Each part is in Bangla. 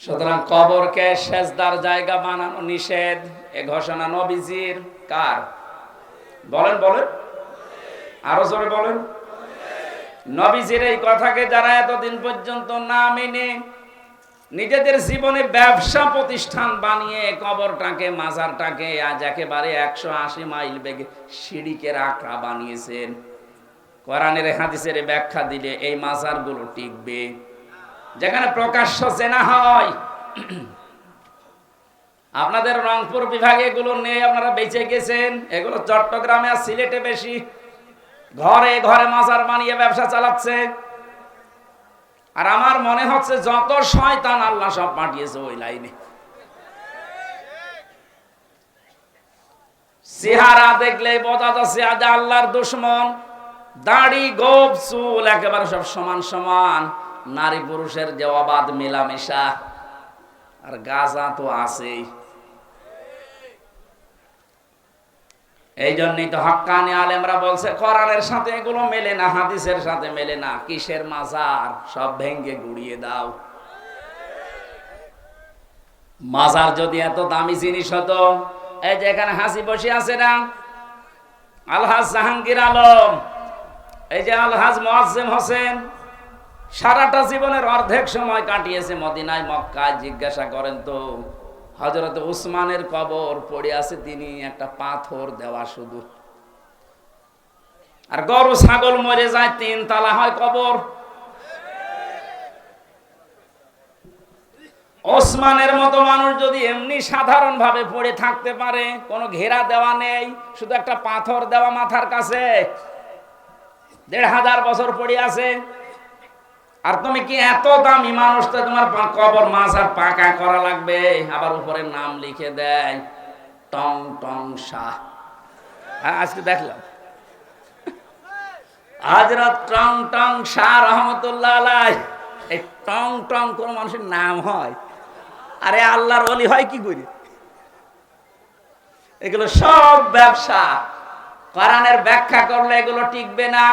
সুতরাং কবরকে সেজদার জায়গা বানানো নিষেধ, এ ঘোষণা নবীজির। কার? বলেন বলেন। আরও জোরে বলেন। নবীজির এই কথাকে যারা এতদিন পর্যন্ত না মেনে নিজেদের জীবনে ব্যবসা প্রতিষ্ঠান বানিয়ে কবরটাকে, মাজারটাকে আজ একেবারে একশো আশি মাইল বেগে সিঁড়িকে রাখা বানিয়েছেন। কোরআনের হাদিসের ব্যাখ্যা দিলে এই মাজারগুলো টিকবে। যেখানে প্রকাশ্য চেনা হয়। আপনাদের রংপুর বিভাগে এগুলো নেই, আপনারা বেঁচে গেছেন। এগুলো চট্টগ্রামে আর সিলেটে বেশি। ঘরে ঘরে মাজার বানিয়ে ব্যবসা চালাচ্ছে। আর আমার মনে হচ্ছে যত শয়তান আল্লাহ সব পাঠিয়েছে ওই লাইনে। চেহারা দেখলে বোঝা যাচ্ছে আজ আল্লাহর দুশ্মন। দাড়ি, গোপ, চুল একেবারে সব সমান সমান। নারী পুরুষের অবাধ মেলামেশা। আর গাজা তো আছেই। এই জন্যই তো হক্কানি আলেমরা বলছে, কোরআনের সাথে এগুলো মেলে না, হাদিসের সাথে মেলে না। কিসের মাজার? সব ভেঙ্গে গুড়িয়ে দাও। মাজার যদি এত দামি জিনিস হতো, এই যে এখানে হাসি বসে আছে না? আলহাজ জাহাঙ্গীর আলম, এই যে আলহাজ মোয়াজ্জেম হোসেন সারাটা জীবনের অর্ধেক সময় কাটিয়েছে মদিনায় মক্কায়। জিজ্ঞাসা করেন তো হজরত উসমানের কবর পড়ে আছে তিনি, একটা পাথর দেওয়া শুধু। আর গরু, ছাগল মরে যায়, তিন তালা হয় কবর। ওসমানের মতো মানুষ যদি এমনি সাধারণ ভাবে পড়ে থাকতে পারে, কোনো ঘেরা দেওয়া নেই, শুধু একটা পাথর দেওয়া মাথার কাছে। দেড় হাজার বছর পড়ে আছে। আর তুমি কি এত দামি মানুষ তো তোমার কবর মাছ আর পাকা করা লাগবে? আবার উপরে নাম লিখে দেয়, টং টং শাহ। হ্যাঁ আজকে দেখলাম। হাজরত টং টং শাহ রহমতুল্লাহ আলাই এই টং টং কোন মানুষের নাম হয়। আরে আল্লাহর অলি হয় কি করি? এগুলো সব ব্যবসা। কোরআনের ব্যাখ্যা করলে এগুলো টিকবে না।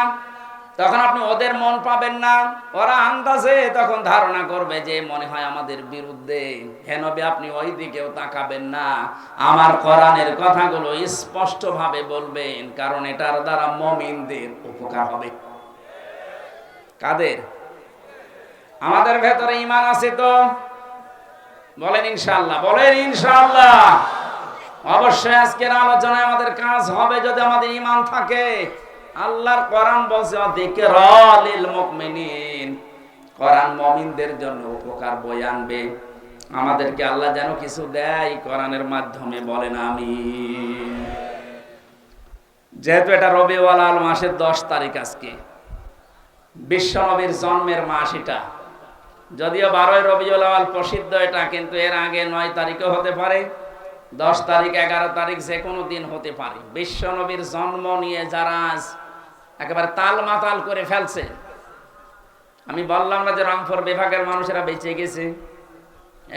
তখন আপনি ওদের মন পাবেন না। ওরা আন্দাজে তখন ধারণা করবে যে মনে হয় আমাদের বিরুদ্ধে হেনবে আপনি ওই দিকেও তাকাবেন না। আমার কোরআনের কথাগুলো স্পষ্ট ভাবে বলবেন, কারণ এটার দ্বারা মমিনদের উপকার হবে। কাদের? আমাদের ভেতরে ইমান আছে তো? বলেন ইনশাআল্লাহ, বলেন ইনশাল্লাহ অবশ্যই আজকের আলোচনায় আমাদের কাজ হবে যদি আমাদের ইমান থাকে। আল্লাহর কোরআন বলছে যিকরালিল মুমিনিন। কোরআন মুমিনদের জন্য উপকার বয়ে আনবে। আমাদেরকে আল্লাহ যেন কিছু দেয় কোরআনের মাধ্যমে বলেন আমি যেহেতু এটা রবিউল আল মাসের দশ তারিখ আজকে, বিশ্বনবীর জন্মের মাস এটা। যদিও বারোই রবিউল আওয়াল প্রসিদ্ধ এটা, কিন্তু এর আগে নয় তারিখও হতে পারে, দশ তারিখ, এগারো তারিখ যে কোনো দিন হতে পারে। বিশ্ব নবীর জন্ম নিয়ে যারা আজ একেবারে তাল মাতাল করে ফেলছে। আমি বললাম না যে রংপুর বিভাগের মানুষেরা বেঁচে গেছে।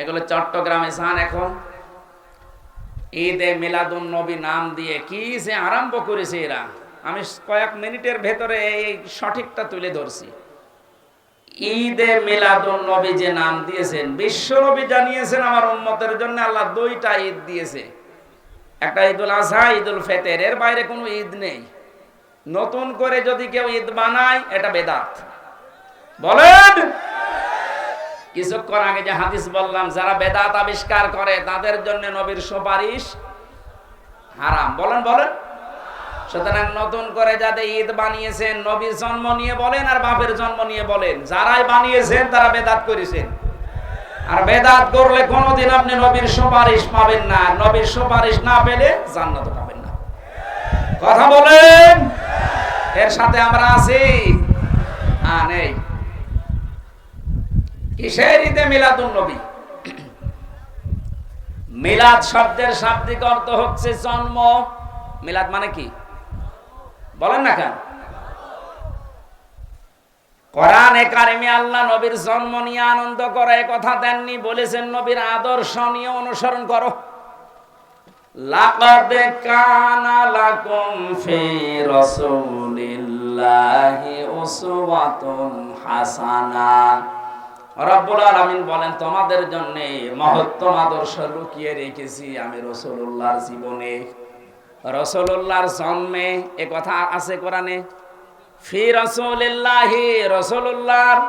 এগুলো চট্টগ্রামে সান এখন। ঈদে মিলাদুন নবী নাম দিয়ে কি যে আরম্ভ করেছে এরা। আমি কয়েক মিনিটের ভেতরে এই সঠিকটা তুলে ধরছি। ঈদে মিলাদুন নবী যে নাম দিয়েছেন, বিশ্ব নবী জানিয়েছেন আমার উম্মতের জন্য আল্লাহ দুইটা ঈদ দিয়েছে। একটা ঈদুল আজহা ঈদুল ফেতের এর বাইরে কোনো ঈদ নেই। নতুন করে যদি কেউ ঈদ বানায়, এটা বেদাত। বলেন? কিছুক্ষণ আগে যে হাদিস বললাম, যারা বেদাত আবিষ্কার করে, তাদের জন্য নবীর সুপারিশ হারাম। বলেন বলেন। সুতরাং নতুন করে যাদের ঈদ বানিয়েছেন, নবীর জন্ম নিয়ে বলেন আর বাপের জন্ম নিয়ে বলেন। যারাই বানিয়েছেন, তারা বেদাত করেছেন। আর বেদাত করলে কোনোদিন আপনি নবীর সুপারিশ পাবেন না। নবীর সুপারিশ না পেলে জান্নাত পাবেন না। কথা বলেন? এর সাথে আমরা আছি। হ্যাঁ নেই। কিসের ঈদে নবী? মিলাদ শব্দের শাব্দিক অর্থ হচ্ছে জন্ম। মিলাদ মানে কি? বলেন না কেন? কোরআনে কারিমে আল্লাহ নবীর জন্ম নিয়ে আনন্দ করে কথা দেননি, বলেছেন নবীর আদর্শ নিয়ে অনুসরণ করো। লাকাদ কানা লাকুম ফি রাসূলিল্লাহি উসওয়াতুন হাসানা। রব্বুল আলামিন বলেন, তোমাদের জন্য মহত্তম আদর্শ লুকিয়ে রেখেছি আমি রসুল্লাহর জীবনে। রসুল্লাহর জন্মে, এ কথা আছে কোরআনে, ফি রসুলিল্লাহি রসুল্লাহর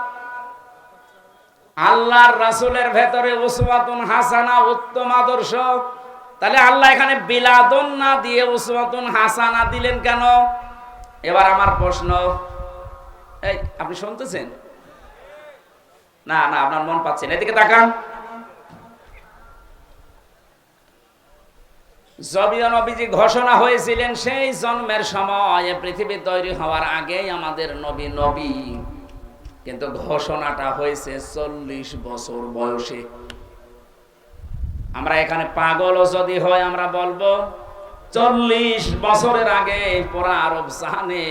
আল্লাহর রাসূলের ভেতরে উসওয়াতুন হাসানা, উত্তম আদর্শ তাহলে আল্লাহ এখানে বিলাদন না দিয়ে উসওয়াতুন হাসানা দিলেন কেন? এবার আমার প্রশ্ন। এই, আপনি শুনতেছেন? না না, আপনার মন পাচ্ছেন এদিকে তাকান। জবিয়া নবীজি ঘোষণা হয়েছিলেন, সেই জন্মের সময় পৃথিবী তৈরি হওয়ার আগেই আমাদের নবী নবী। কিন্তু ঘোষণাটা হয়েছে চল্লিশ বছর বয়সে। আমরা এখানে পাগলও যদি হয়, আমরা বলব, চল্লিশ বছরের আগে পুরা আরব জাহানে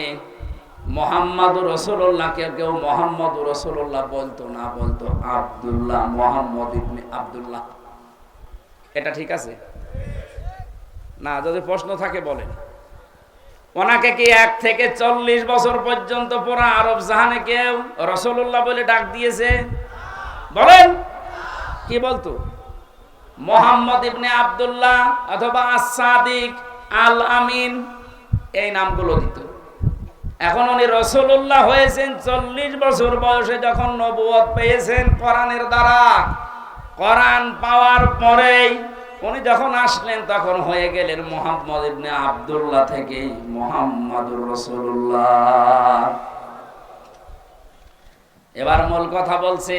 মোহাম্মদ রসুল্লাহ কেউ কেউ মোহাম্মদ রসুল্লাহ বলতো, না বলতো, আবদুল্লাহ মোহাম্মদ ইবনে আবদুল্লাহ। এটা ঠিক আছে? না, যদি প্রশ্ন থাকে বলেন। ওনাকে কি এক থেকে চল্লিশ বছর পর্যন্ত পুরা আরব জাহানে কেউ রসুল্লাহ বলে ডাক দিয়েছে? বলেন। কি বলতো? মোহাম্মদ ইবনে আবদুল্লাহ অথবা আসাদিক আল আমিন এই নামগুলো দিত। এখন উনি রসুল্লাহ হয়েছেন চল্লিশ বছর বয়সে যখন নবুয়ত পেয়েছেন কোরআনের দ্বারা। কোরআন পাওয়ার পরেই উনি যখন আসলেন তখন হয়ে গেলেন মোহাম্মদ ইবনে আবদুল্লাহ থেকে মোহাম্মদুর রসুল্লাহ এবার মূল কথা বলছে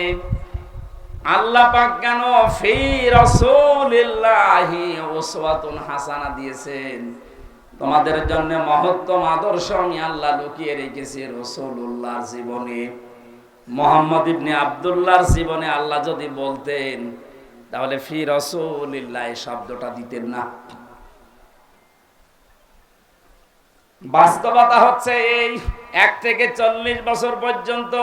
আল্লাহ পাক কেন হাসানা দিয়েছেন? তোমাদের জন্য মহত্তম আদর্শ আমি আল্লাহ লুকিয়ে রেখেছি রসুল্লাহর জীবনে। মোহাম্মদ ইবনে আবদুল্লাহর জীবনে আল্লাহ যদি বলতেন, তাহলে ফি এই শব্দটা দিতেন না। বাস্তবতা হচ্ছে এই, এক থেকে চল্লিশ বছর পর্যন্ত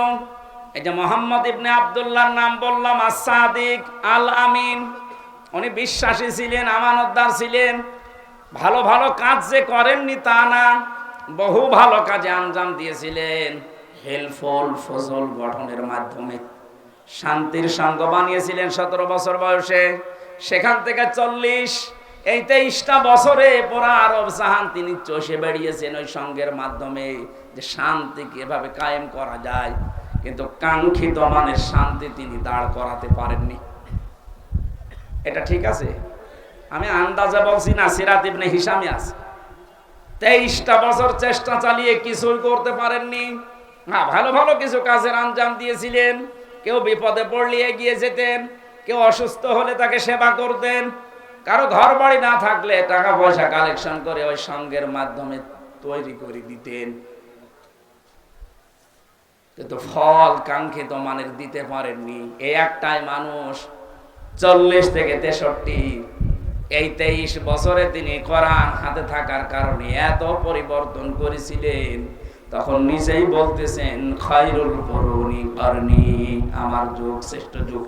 এই যে মোহাম্মদ ইবনে আবদুল্লাহর নাম বললাম আসাদিক আল আমিন উনি বিশ্বাসী ছিলেন, আমানতদার ছিলেন। ভালো ভালো কাজ যে করেননি তা না, বহু ভালো কাজে আঞ্জাম দিয়েছিলেন। হেলফল ফসল গঠনের মাধ্যমে শান্তির সঙ্গ বানিয়েছিলেন সতেরো বছর বয়সে। সেখান থেকে চল্লিশ, এই তেইশটা বছরে পুরা আরব জাহান তিনি চষে বেরিয়েছেন ওই সঙ্গের মাধ্যমে, যে শান্তিকে এভাবে কায়েম করা যায়। কিন্তু কাঙ্ক্ষিত মানের শান্তি তিনি দাঁড় করাতে পারেননি। এটা ঠিক আছে? আমি আন্দাজে বলছি না, সিরাত ইবনে হিসামে আছে। তেইশটা বছর চেষ্টা চালিয়ে কিছুই করতে পারেননি। হ্যাঁ ভালো ভালো কিছু কাজের আঞ্জাম দিয়েছিলেন। কেউ বিপদে পড়লে এগিয়ে যেতেন, কেউ অসুস্থ হলে তাকে সেবা করতেন। কারও ঘর বাড়ি না থাকলে টাকা পয়সা কালেকশন করে ওই সঙ্গের মাধ্যমে তৈরি করে দিতেন। কিন্তু ফল কাঙ্ক্ষিত মানের দিতে পারেননি। এই একটাই মানুষ চল্লিশ থেকে তেষট্টি, এই তেইশ বছরে তিনি কোরআন হাতে থাকার কারণে এত পরিবর্তন করেছিলেন, তখন নিজেই বলতেছেন খাইরুল করুনি আমার যুগ, শ্রেষ্ঠ যুগ।